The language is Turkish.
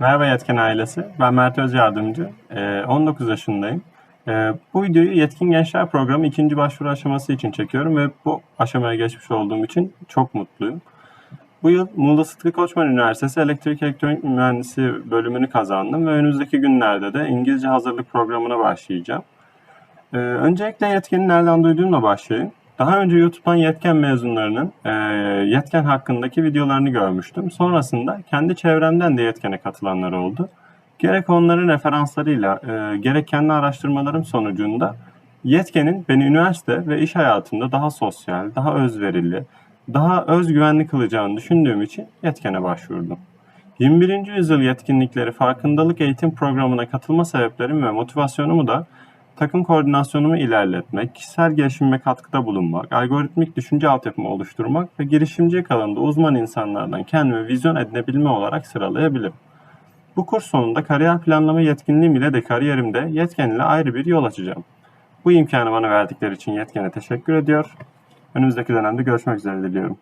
Merhaba Yetkin ailesi. Ben Mert Öz Yardımcı. Ee, 19 yaşındayım. Ee, bu videoyu Yetkin Gençler Programı ikinci başvuru aşaması için çekiyorum ve bu aşamaya geçmiş olduğum için çok mutluyum. Bu yıl Muğla Sıtkı Koçman Üniversitesi Elektrik Elektronik Mühendisi bölümünü kazandım ve önümüzdeki günlerde de İngilizce hazırlık programına başlayacağım. Ee, öncelikle Yetken'i nereden duyduğumla başlayayım. Daha önce YouTube'dan Yetken mezunlarının e, Yetken hakkındaki videolarını görmüştüm. Sonrasında kendi çevremden de Yetken'e katılanlar oldu. Gerek onların referanslarıyla, e, gerek kendi araştırmalarım sonucunda Yetken'in beni üniversite ve iş hayatında daha sosyal, daha özverili, daha özgüvenli kılacağını düşündüğüm için Yetken'e başvurdum. 21. yüzyıl yetkinlikleri farkındalık eğitim programına katılma sebeplerim ve motivasyonumu da takım koordinasyonumu ilerletmek, kişisel gelişimime katkıda bulunmak, algoritmik düşünce altyapımı oluşturmak ve girişimcilik alanında uzman insanlardan kendimi vizyon edinebilme olarak sıralayabilirim. Bu kurs sonunda kariyer planlama yetkinliğim ile de kariyerimde Yetken ile ayrı bir yol açacağım. Bu imkanı bana verdikleri için Yetken'e teşekkür ediyor. Önümüzdeki dönemde görüşmek üzere diliyorum.